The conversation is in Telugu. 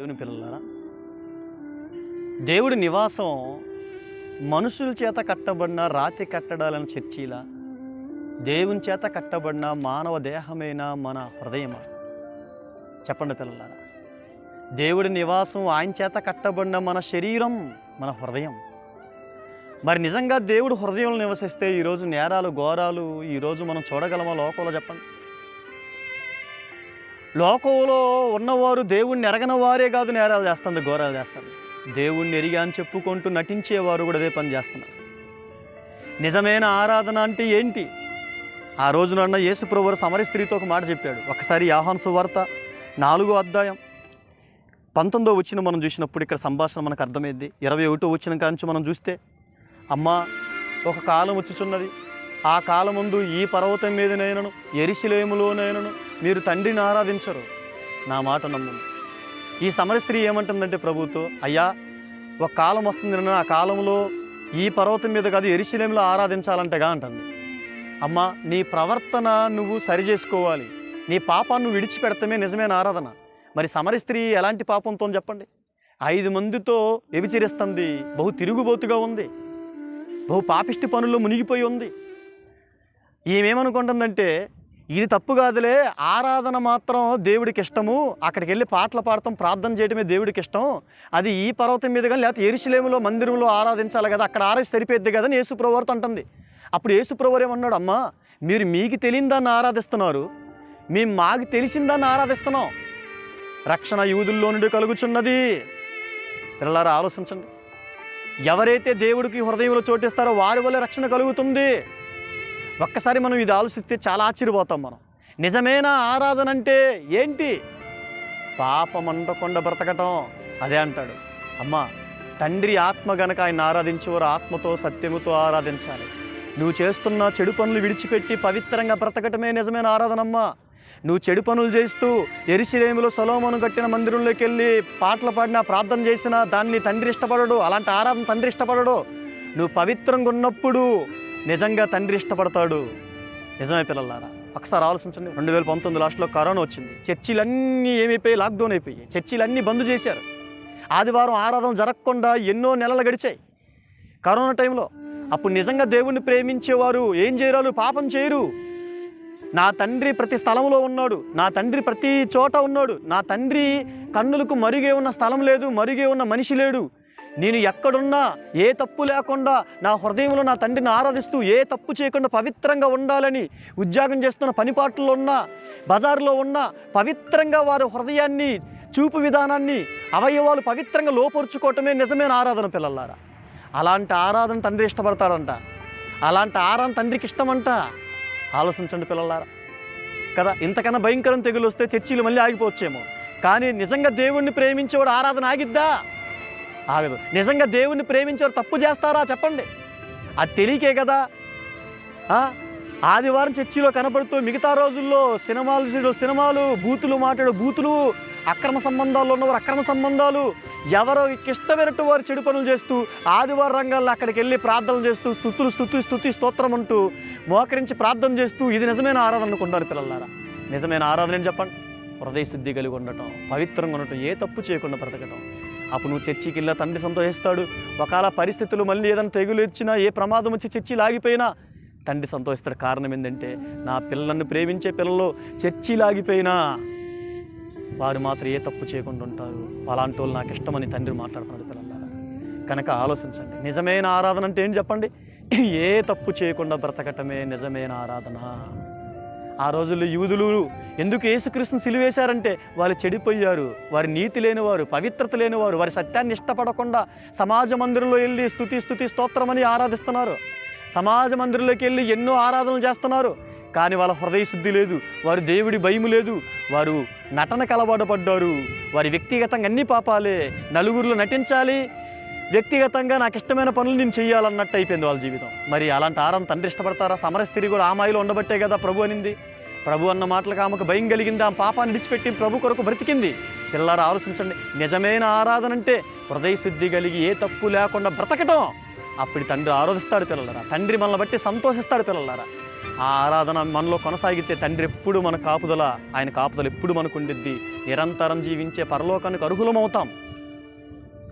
దేవుని పిల్లలారా దేవుడి నివాసం మనుషుల చేత కట్టబడిన రాతి కట్టడాలను చర్చిలా దేవుని చేత కట్టబడిన మానవ దేహమైన మన హృదయమా? చెప్పండి పిల్లలారా. దేవుడి నివాసం ఆయన చేత కట్టబడిన మన శరీరం మన హృదయం. మరి నిజంగా దేవుడు హృదయంలో నివసిస్తే ఈరోజు నేరాలు ఘోరాలు ఈరోజు మనం చూడగలమా లోకంలో చెప్పండి. లోకంలో ఉన్నవారు దేవుణ్ణి ఎరగని వారే కాదు నేరాలు చేస్తుంది ఘోరాలు చేస్తారు దేవుణ్ణి ఎరిగా అని చెప్పుకుంటూ నటించేవారు కూడా అదే పని చేస్తున్నారు. నిజమైన ఆరాధన అంటే ఏంటి? ఆ రోజున యేసుప్రభువారు సమర స్త్రీతో ఒక మాట చెప్పాడు. ఒకసారి యాహాన్ సువార్త నాలుగో అధ్యాయం పంతొమ్మిదో వచ్చిన మనం చూసినప్పుడు ఇక్కడ సంభాషణ మనకు అర్థమైంది. ఇరవై ఒకటో వచ్చిన కాంచి మనం చూస్తే అమ్మ ఒక కాలం వచ్చుచున్నది. ఆ కాలముందు ఈ పర్వతం మీదనైనను ఎరిశిలేములోనైనను మీరు తండ్రిని ఆరాధించరు. నా మాట నమ్ము ఈ సమర స్త్రీ ఏమంటుందంటే ప్రభుతో అయ్యా ఒక కాలం వస్తుంది ఆ కాలంలో ఈ పర్వతం మీద కాదు ఎరిశిలేములో ఆరాధించాలంటగా అంటుంది. అమ్మా నీ ప్రవర్తన నువ్వు సరి చేసుకోవాలి నీ పాపాన్ని విడిచిపెడతామే విడిచిపెడతమే నిజమైన ఆరాధన. మరి సమరి స్త్రీ ఎలాంటి పాపంతో చెప్పండి? ఐదు మందితో వ్యభిచరిస్తుంది బహు తిరుగుబోతుగా ఉంది బహు పాపిష్టి పనుల్లో మునిగిపోయి ఉంది. ఈమెమనుకుంటుందంటే ఇది తప్పు కాదులే ఆరాధన మాత్రం దేవుడికి ఇష్టము అక్కడికి వెళ్ళి పాటలు పాడటం ప్రార్థన చేయడమే దేవుడికి ఇష్టం అది ఈ పర్వతం మీద కానీ లేకపోతే ఎరుశలేములో మందిరంలో ఆరాధించాలి కదా అక్కడ ఆరాధి సరిపోద్ది కదా అని యేసుప్రవర్త అంటుంది. అప్పుడు యేసుప్రవర్ ఏమన్నాడు అమ్మా మీరు మీకు తెలియదాన్ని ఆరాధిస్తున్నారు మేము మాకు తెలిసిందాన్ని ఆరాధిస్తున్నాం. రక్షణ యూదుల్లో నుండి కలుగుచున్నది. పిల్లలారా ఆలోచించండి. ఎవరైతే దేవుడికి హృదయంలో చోటిస్తారో వారి వల్ల రక్షణ కలుగుతుంది. ఒక్కసారి మనం ఇది ఆలోచిస్తే చాలా ఆశ్చర్యపోతాం మనం. నిజమైన ఆరాధన అంటే ఏంటి? పాపం అండకుండా బ్రతకటం. అదే అంటాడు. అమ్మా తండ్రి ఆత్మ గనక ఆయన ఆరాధించేవారు ఆత్మతో సత్యముతో ఆరాధించాలి. నువ్వు చేస్తున్న చెడు పనులు విడిచిపెట్టి పవిత్రంగా బ్రతకటమే నిజమైన ఆరాధనమ్మా. నువ్వు చెడు పనులు చేస్తూ ఎరిశిరేములో సొలోమను కట్టిన మందిరంలోకి వెళ్ళి పాటలు పాడినా ప్రార్థన చేసినా దాన్ని తండ్రి ఇష్టపడడు. అలాంటి ఆరాధన తండ్రి ఇష్టపడడు. నువ్వు పవిత్రంగా ఉన్నప్పుడు నిజంగా తండ్రి ఇష్టపడతాడు. నిజమే పిల్లలారా ఒకసారి ఆలోచించండి. రెండు వేల పంతొమ్మిది లాస్ట్లో కరోనా వచ్చింది. చర్చిలన్నీ ఏమైపోయి లాక్డౌన్ అయిపోయాయి చర్చిలన్నీ బంద్ చేశారు. ఆదివారం ఆరాధన జరగకుండా ఎన్నో నెలలు గడిచాయి. కరోనా టైంలో అప్పుడు నిజంగా దేవుణ్ణి ప్రేమించేవారు ఏం చేయరాలు పాపం చేయరు. నా తండ్రి ప్రతి స్థలంలో ఉన్నాడు నా తండ్రి ప్రతి చోట ఉన్నాడు నా తండ్రి కన్నులకు మరుగే ఉన్న స్థలం లేదు మరుగే ఉన్న మనిషి లేడు. నేను ఎక్కడున్నా ఏ తప్పు లేకుండా నా హృదయంలో నా తండ్రిని ఆరాధిస్తూ ఏ తప్పు చేయకుండా పవిత్రంగా ఉండాలని ఉద్యోగం చేస్తున్న పనిపాట్లలో ఉన్నా బజారులో ఉన్న పవిత్రంగా వారి హృదయాన్ని చూపు విధానాన్ని అవయవాలు పవిత్రంగా లోపరుచుకోవటమే నిజమైన ఆరాధన పిల్లలారా. అలాంటి ఆరాధన తండ్రి ఇష్టపడతాడంట. అలాంటి ఆరాధన తండ్రికి ఇష్టమంట. ఆలోచించండి పిల్లలారా. కదా ఇంతకన్నా భయంకరం తెగులు వస్తే చర్చీలు మళ్ళీ ఆగిపోవచ్చేమో. కానీ నిజంగా దేవుణ్ణి ప్రేమించేవాడు ఆరాధన ఆగిద్దా? ఆగదు. నిజంగా దేవుణ్ణి ప్రేమించారు తప్పు చేస్తారా చెప్పండి. అది తెలియకే కదా. ఆదివారం చర్చిలో కనపడుతూ మిగతా రోజుల్లో సినిమాలు సినిమాలు బూతులు మాట్లాడు బూతులు అక్రమ సంబంధాలు ఉన్నవారు అక్రమ సంబంధాలు ఎవరో ఇష్టమైనట్టు వారు చెడు పనులు చేస్తూ ఆదివారం రంగాల్లో అక్కడికి వెళ్ళి ప్రార్థనలు చేస్తూ స్థుతులు స్థుతి స్థుతి స్తోత్రం అంటూ మోకరించి ప్రార్థన చేస్తూ ఇది నిజమైన ఆరాధన అనుకుంటారు పిల్లలారా. నిజమైన ఆరాధన అని చెప్పండి? హృదయ శుద్ధి కలిగి ఉండటం పవిత్రంగా ఉండటం ఏ తప్పు చేయకుండా బ్రతకటం. అప్పుడు నువ్వు చర్చికి వెళ్ళా తండ్రి సంతోషిస్తాడు. ఒకవేళ పరిస్థితులు మళ్ళీ ఏదైనా తెగులు ఇచ్చినా ఏ ప్రమాదం వచ్చి చర్చి లాగిపోయినా తండ్రి సంతోషిస్తాడు. కారణం ఏంటంటే నా పిల్లలను ప్రేమించే పిల్లలు చర్చి లాగిపోయినా వారు మాత్రం ఏ తప్పు చేయకుండా ఉంటారు. అలాంటి వాళ్ళు నాకు ఇష్టమని తండ్రి మాట్లాడుతున్నాడు పిల్లలారా. కనుక ఆలోచించండి. నిజమైన ఆరాధన అంటే ఏం చెప్పండి? ఏ తప్పు చేయకుండా బ్రతకటమే నిజమైన ఆరాధన. ఆ రోజుల్లో యూదులు ఎందుకు యేసుక్రీస్తుని సిలివేశారంటే వాళ్ళు చెడిపోయారు. వారి నీతి లేనివారు పవిత్రత లేనివారు వారి సత్యాన్ని ఇష్టపడకుండా సమాజ మందిరంలో వెళ్ళి స్థుతి స్థుతి స్తోత్రమని ఆరాధిస్తున్నారు. సమాజ మందిరంలోకి వెళ్ళి ఎన్నో ఆరాధనలు చేస్తున్నారు. కానీ వాళ్ళ హృదయ శుద్ధి లేదు వారు దేవుడి భయం లేదు వారు నటన పడ్డారు. వారి వ్యక్తిగతంగా అన్ని పాపాలే నలుగురిలో నటించాలి వ్యక్తిగతంగా నాకు ఇష్టమైన పనులు నేను చేయాలన్నట్టు అయిపోయింది వాళ్ళ జీవితం. మరి అలాంటి ఆరం తండ్రి ఇష్టపడతారా? సమరస్త్రీ కూడా ఆమాయిలో ఉండబట్టే కదా ప్రభు అనింది. ప్రభు అన్న మాటలకు ఆమెకు భయం కలిగింది. ఆ పాపాన్ని విడిచిపెట్టి ప్రభు కొరకు బ్రతికింది. పిల్లలు ఆలోచించండి. నిజమైన ఆరాధన అంటే హృదయ శుద్ధి కలిగి ఏ తప్పు లేకుండా బ్రతకటం. అప్పుడు తండ్రి ఆరాధిస్తాడు పిల్లలరా. తండ్రి మనల్ని బట్టి సంతోషిస్తాడు పిల్లలరా. ఆ ఆరాధన మనలో కొనసాగితే తండ్రి ఎప్పుడు మన కాపుదల ఆయన కాపుదల ఎప్పుడు మనకు ఉండిద్ది. నిరంతరం జీవించే పరలోకానికి అర్హులమవుతాం.